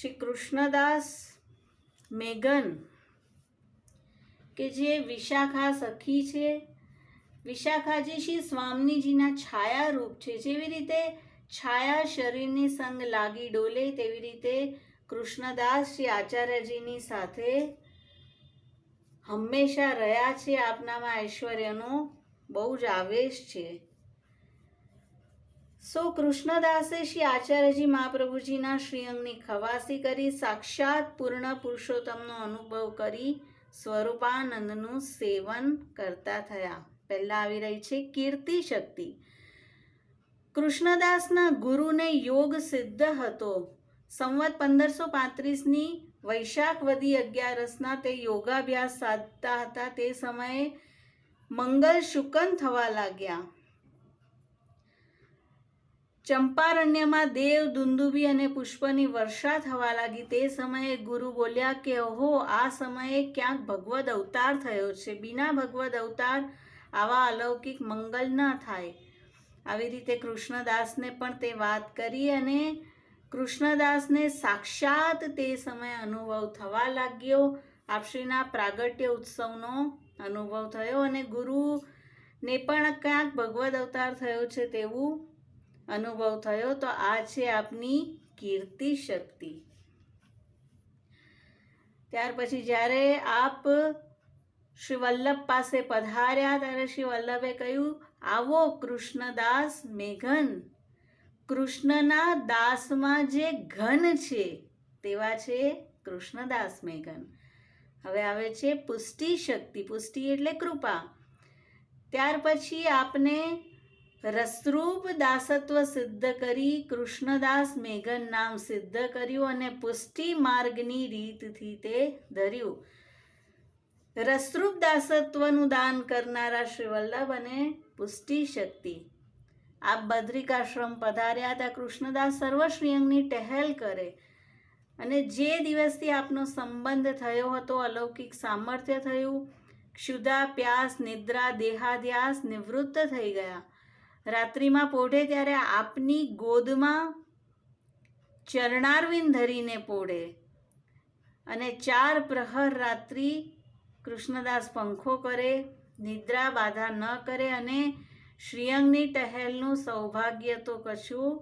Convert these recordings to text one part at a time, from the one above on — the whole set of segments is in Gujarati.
શ્રી કૃષ્ણદાસ મેઘન કે જે વિશાખા સખી છે. વિશાખાજી શ્રી સ્વામીજીના છાયા રૂપ છે. જેવી રીતે છાયા શરીરની સંગ લાગી ડોલે, તેવી રીતે કૃષ્ણદાસ શ્રી આચાર્યજીની સાથે હંમેશા રહ્યા છે. આપનામાં ઐશ્વર્યનો બહુ જ આવેશ છે. સો કૃષ્ણદાસે શ્રી આચાર્યજી મહાપ્રભુજીના શ્રીઅંગની ખવાસી કરી, સાક્ષાત પૂર્ણ પુરુષોત્તમનો અનુભવ કરી, સ્વરૂપાનંદનું સેવન કરતા થયા. પહેલાં આવી રહી છે કીર્તિ શક્તિ. કૃષ્ણદાસના ગુરુને યોગ સિદ્ધ હતો. સંવત પંદરસો પાંત્રીસની વૈશાખ વધી અગિયારસના તે યોગાભ્યાસ સાધતા હતા. તે સમયે મંગલ શુકન થવા લાગ્યા. ચંપારણ્યમાં દેવ, દુંદુભી અને પુષ્પની વર્ષા થવા લાગી. તે સમયે ગુરુ બોલ્યા કે, ઓહો, આ સમયે ક્યાંક ભગવદ અવતાર થયો છે. બિના ભગવદ અવતાર આવા અલૌકિક મંગલ ન થાય. આવી રીતે કૃષ્ણદાસને પણ તે વાત કરી અને કૃષ્ણદાસને સાક્ષાત તે સમયે અનુભવ થવા લાગ્યો. આપશ્રીના પ્રાગટ્ય ઉત્સવનો અનુભવ થયો અને ગુરુને પણ ક્યાંક ભગવદ અવતાર થયો છે તેવું અનુભવ થયો, તો આ છે આપની કીર્તિ શક્તિ. ત્યાર પછી જ્યારે આપ શ્રી વલ્લભ પાસે પધાર્યા, ત્યારે શ્રી વલ્લભે કહ્યું, આવો કૃષ્ણદાસ મેઘન. કૃષ્ણના દાસમાં જે ઘન છે, તેવા છે કૃષ્ણદાસ મેઘન. હવે આવે છે પુષ્ટિ શક્તિ. પુષ્ટિ એટલે કૃપા. ત્યાર પછી આપને રસરૂપ દાસત્વ સિદ્ધ કરી કૃષ્ણદાસ મેઘન નામ સિદ્ધ કર્યું અને પુષ્ટિ માર્ગની રીતથી તે ધર્યું. રસરૂપ દાસત્વનું દાન કરનારા શ્રી વલ્લભ અને પુષ્ટિ શક્તિ. આપ બદ્રિકાશ્રમ પધાર્યા હતા, કૃષ્ણદાસ સર્વશ્રીઅંગની ટહેલ કરે અને જે દિવસથી આપનો સંબંધ થયો હતો, અલૌકિક સામર્થ્ય થયું, ક્ષુધા, પ્યાસ, નિદ્રા, દેહાધ્યાસ નિવૃત્ત થઈ ગયા. રાત્રિમાં પોઢે ત્યારે આપની ગોદમાં ચરણારવિંદ ધરીને પોઢે. અને ચાર પ્રહર રાત્રિ કૃષ્ણદાસ પંખો કરે, નિદ્રા બાધા ન કરે અને શ્રીઅંગની ટહેલનું સૌભાગ્ય તો કશું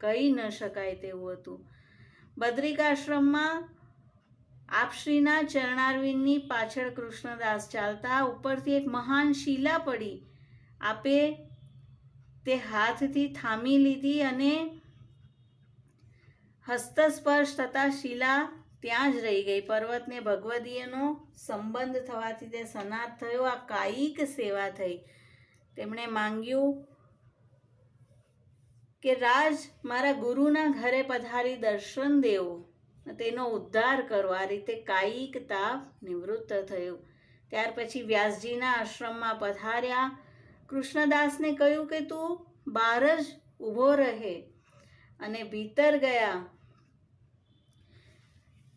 કહી ન શકાય તેવું હતું. બદ્રિકાશ્રમમાં આપશ્રીના ચરણારવિંદની પાછળ કૃષ્ણદાસ ચાલતા ઉપરથી એક મહાન શિલા પડી. આપે તે હાથથી થામી લીધી અને હસ્તસ્પર્શ થતાં શિલા ત્યાં જ રહી ગઈ. પર્વતને ભગવદીયનો સંબંધ થવાથી તે સનાત થયો. આ કાયિક સેવા થઈ. તેમણે માંગ્યું કે, રાજ, મારા ગુરુના ઘરે પધારી દર્શન દેવો. તેનો ઉદ્ધાર કરો. આ રીતે કાયિક તાપ નિવૃત્ત થયું. ત્યાર પછી વ્યાસજીના આશ્રમમાં પધાર્યા. કૃષ્ણદાસને કહ્યું કે તું બહાર જ ઊભો રહે અને ભીતર ગયા.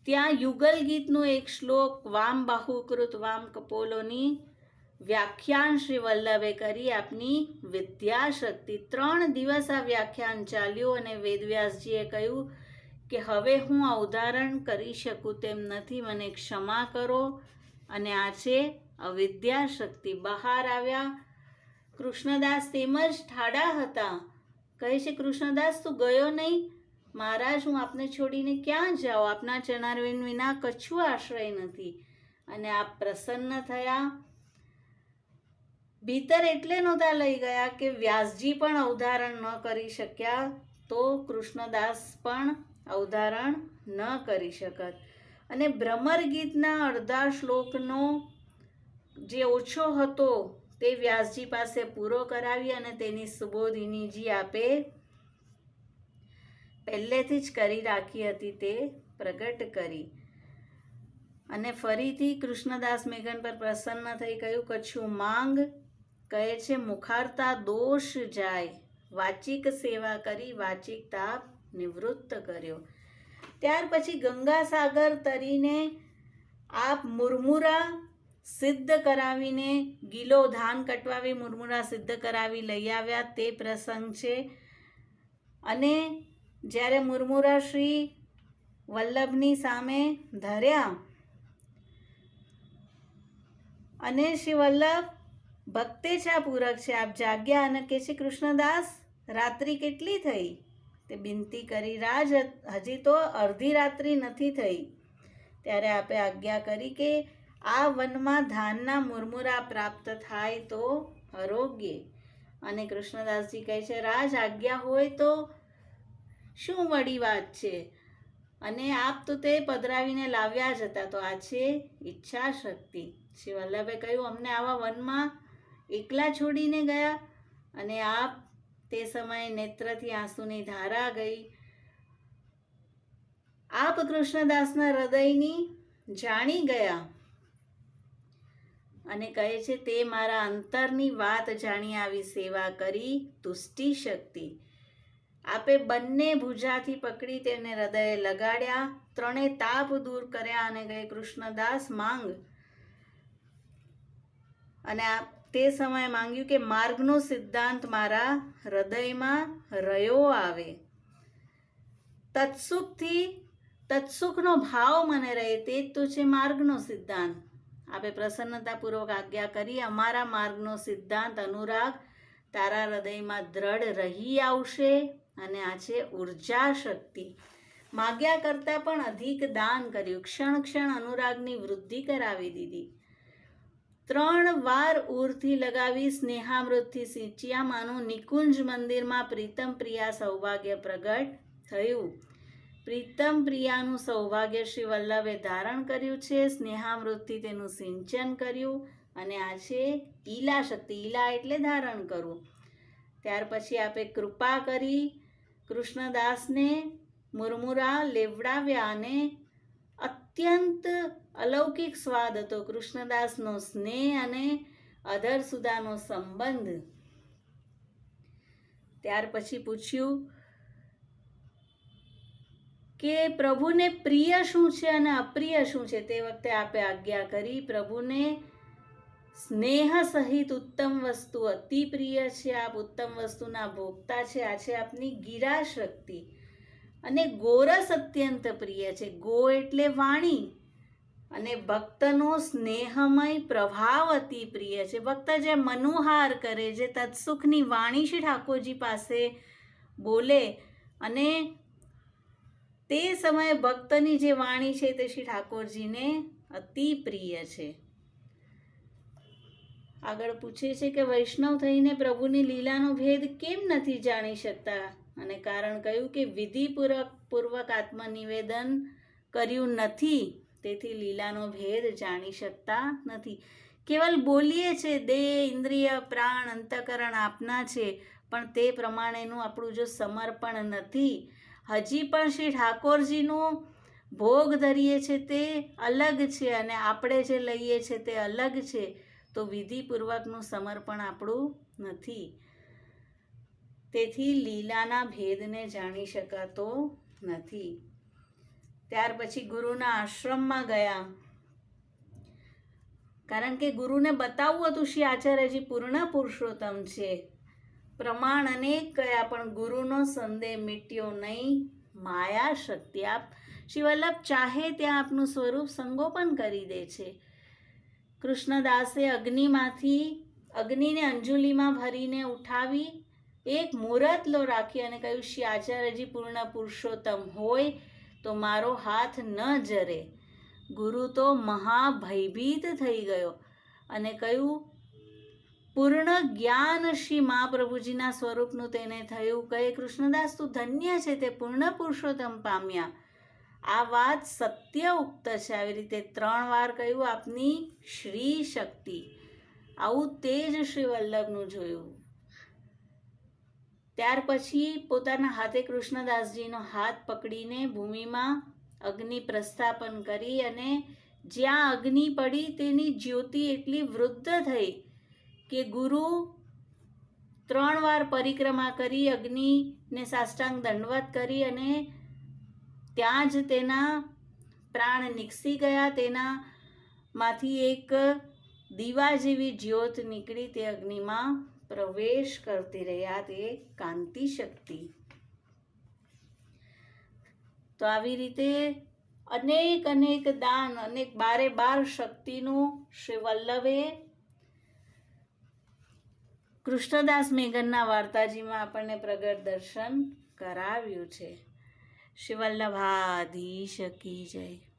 ત્યાં યુગલ ગીતનું એક શ્લોક વામ બાહુકૃત વામ કપોલોની વ્યાખ્યાન શ્રી વલ્લભે કરી. આપની વિદ્યાશક્તિ ત્રણ દિવસ આ વ્યાખ્યાન ચાલ્યું અને વેદવ્યાસજીએ કહ્યું કે હવે હું આ ઉદાહરણ કરી શકું તેમ નથી, મને ક્ષમા કરો. અને આ છે અવિદ્યાશક્તિ બહાર આવ્યા. કૃષ્ણદાસ તેમજ ઠાડા હતા. કહે છે, કૃષ્ણદાસ, તું ગયો નહીં? મહારાજ, હું આપને છોડીને ક્યાં જાઉં? આપના ચરણારવિંદ વિના કછું આશ્રય નથી. અને આપ પ્રસન્ન થયા. ભીતર એટલે નહોતા લઈ ગયા કે વ્યાસજી પણ અવધારણ ન કરી શક્યા તો કૃષ્ણદાસ પણ અવધારણ ન કરી શકત. અને ભ્રમર ગીતના અડધા શ્લોકનો જે ઓછો હતો તે વ્યાસજી પાસે પૂરો કરાવી અને તેની સુબોધિનીજી આપે પહેલેથી જ કરી રાખી હતી તે પ્રગટ કરી. અને ફરીથી કૃષ્ણદાસ મેઘન પર પ્રસન્ન થઈ કહ્યું, કછું માંગ? કહે છે, મુખારતા દોષ જાય. વાચિક સેવા કરી વાચિક તાપ નિવૃત્ત કર્યો. ત્યાર પછી ગંગાસાગર તરીને આપ મુરમુરા સિદ્ધ કરાવીને ગીલો ધાન કટવાવી મુરમુરા સિદ્ધ કરાવી લઈ આવ્યા. તે પ્રસંગ છે. અને જ્યારે મુરમુરા શ્રી વલ્લભની સામે ધર્યા અને શ્રી વલ્લભ ભક્તેચ્છાપૂર્વક છે આપ જાગ્યા. અને કે છે, કૃષ્ણદાસ, રાત્રિ કેટલી થઈ? તે બિનતી કરી, રાજ, હજી તો અડધી રાત્રિ નથી થઈ. ત્યારે આપે આજ્ઞા કરી કે આ વનમાં ધાનના મુરમુરા પ્રાપ્ત થાય તો આરોગ્ય અને કૃષ્ણદાસજી કહે છે, રાજ આજ્ઞા હોય તો શું વળી વાત છે? અને આપ તો તે પધરાવીને લાવ્યા જ હતા, તો આ છે ઈચ્છા શક્તિ શ્રી વલ્લભે કહ્યું, અમને આવા વનમાં એકલા છોડીને ગયા અને આપ તે સમયે નેત્રથી આંસુની ધારા ગઈ. આપ કૃષ્ણદાસના હૃદયની જાણી ગયા અને કહે છે, તે મારા અંતરની વાત જાણી આવી સેવા કરી, તુષ્ટિ શક્તિ. આપે બંને ભુજાથી પકડી તેને હૃદયે લગાડ્યા, ત્રણે તાપ દૂર કર્યા અને કહે, કૃષ્ણદાસ, માંગ. અને આ તે સમયે માંગ્યું કે, માર્ગનો સિદ્ધાંત મારા હૃદયમાં રહ્યો આવે. તત્સુખથી, તત્સુખનો ભાવ મને રહે, તે જ તો છે માર્ગનો સિદ્ધાંત. આપે પ્રસન્નતાપૂર્વક આજ્ઞા કરી, અમારા માર્ગનો સિદ્ધાંત અનુરાગ તારા હૃદયમાં દ્રઢ રહી આવશે અને આ છે ઊર્જા શક્તિ. માગ્યા કરતાં પણ અધિક દાન કર્યું. ક્ષણ ક્ષણ અનુરાગની વૃદ્ધિ કરાવી દીધી. ત્રણ વાર ઉરથી લગાવી સ્નેહામૃતથી સિંચ્યા. માનું નિકુંજ મંદિરમાં પ્રીતમ પ્રિયા સૌભાગ્ય પ્રગટ થયું. પ્રીતમ પ્રિયાનું સૌભાગ્ય શ્રી વલ્લભે ધારણ કર્યું છે, સ્નેહામૃતથી તેનું સિંચન કર્યું અને આ છે ઈલા શક્તિ. ઈલા એટલે ધારણ કરવું. ત્યાર પછી આપે કૃપા કરી કૃષ્ણદાસને મુરમુરા લેવડાવ્યા અને અત્યંત અલૌકિક સ્વાદ હતો કૃષ્ણદાસનો સ્નેહ અને અધર સુદાનો સંબંધ. ત્યાર પછી પૂછ્યું કે પ્રભુને પ્રિય શું છે અને અપ્રિય શું છે તે વખતે આપે આજ્ઞા કરી. પ્રભુને સ્નેહ સહિત ઉત્તમ વસ્તુ અતિ પ્રિય છે. આપ ઉત્તમ વસ્તુના ભોગતા છે. આ છે આપની ગીરા શક્તિ અને ગોરસ અત્યંત પ્રિય છે. ગો એટલે વાણી અને ભક્તનો સ્નેહમય પ્રભાવ અતિ પ્રિય છે. ભક્ત જે મનોહાર કરે, જે તત્સુખની વાણી શ્રી ઠાકોરજી પાસે બોલે અને તે સમયે ભક્તની જે વાણી છે તે શ્રી ઠાકોરજીને અતિ પ્રિય છે. આગળ પૂછે છે કે વૈષ્ણવ થઈને પ્રભુની લીલાનો ભેદ કેમ નથી જાણી શકતા? અને કારણ કહ્યું કે વિધિપૂર્વક પૂર્વક આત્મનિવેદન કર્યું નથી, તેથી લીલાનો ભેદ જાણી શકતા નથી. કેવલ બોલીએ છે, દેહ, ઇન્દ્રિય, પ્રાણ, અંતકરણ આપના છે, પણ તે પ્રમાણેનું આપણું જો સમર્પણ નથી હજી પણ શ્રી ઠાકોરજીનું ભોગ ધરીએ છે તે અલગ છે અને આપણે જે લઈએ છે તે અલગ છે, તો વિધિપૂર્વકનું સમર્પણ આપણું નથી. તેથી લીલાના ભેદને જાણી શકાતો નથી. ત્યાર પછી ગુરુના આશ્રમમાં ગયા. કારણ કે ગુરુને બતાવવું હતું શ્રી આચાર્યજી પૂર્ણ પુરુષોત્તમ છે. પ્રમાણ અનેક કયા પણ ગુરુનો સંદેહ મીટ્યો નહીં. માયા શક્તિ આપ. શિવલ્લભ ચાહે ત્યાં આપનું સ્વરૂપ સંગોપન કરી દે છે. કૃષ્ણદાસે અગ્નિમાંથી અગ્નિને અંજુલીમાં ભરીને ઉઠાવી એક મુહૂર્ત લો રાખી અને કહ્યું, શ્રી આચાર્યજી, પૂર્ણ પુરુષોત્તમ હોય તો મારો હાથ ન જરે. ગુરુ તો મહાભયભીત થઈ ગયો અને કહ્યું પૂર્ણ જ્ઞાન શ્રી મહાપ્રભુજીના સ્વરૂપનું તેને થયું. કહે, કૃષ્ણદાસ, તું ધન્ય છે તે પૂર્ણ પુરુષોત્તમ પામ્યા. આ વાત સત્ય ઉક્ત છે. આવી રીતે ત્રણ વાર કહ્યું, આપની શ્રી શક્તિ. આવું તેજ શ્રી વલ્લભનું જોયું. ત્યાર પછી પોતાના હાથે કૃષ્ણદાસજીનો હાથ પકડીને ભૂમિમાં અગ્નિ પ્રસ્થાપન કરી અને જ્યાં અગ્નિ પડી તેની જ્યોતિ એટલી વૃદ્ધ થઈ કે ગુરુ ત્રણ વાર પરિક્રમા કરી અગ્નિને સાષ્ટાંગ દંડવત કરી અને ત્યાં જ તેના પ્રાણ નીકળી ગયા. તેના માંથી એક દીવા જેવી જ્યોત નીકળી. તે અગ્નિમાં પ્રવેશ કરતી રહ્યા તે કાંતિ શક્તિ. તો આવી રીતે અનેક અનેક દાન, અનેક બારે બાર શક્તિનું શ્રી વલ્લભે કૃષ્ણદાસ મેઘનના વાર્તાજીમાં આપણને પ્રગટ દર્શન કરાવ્યું છે. શ્રી શકી જય.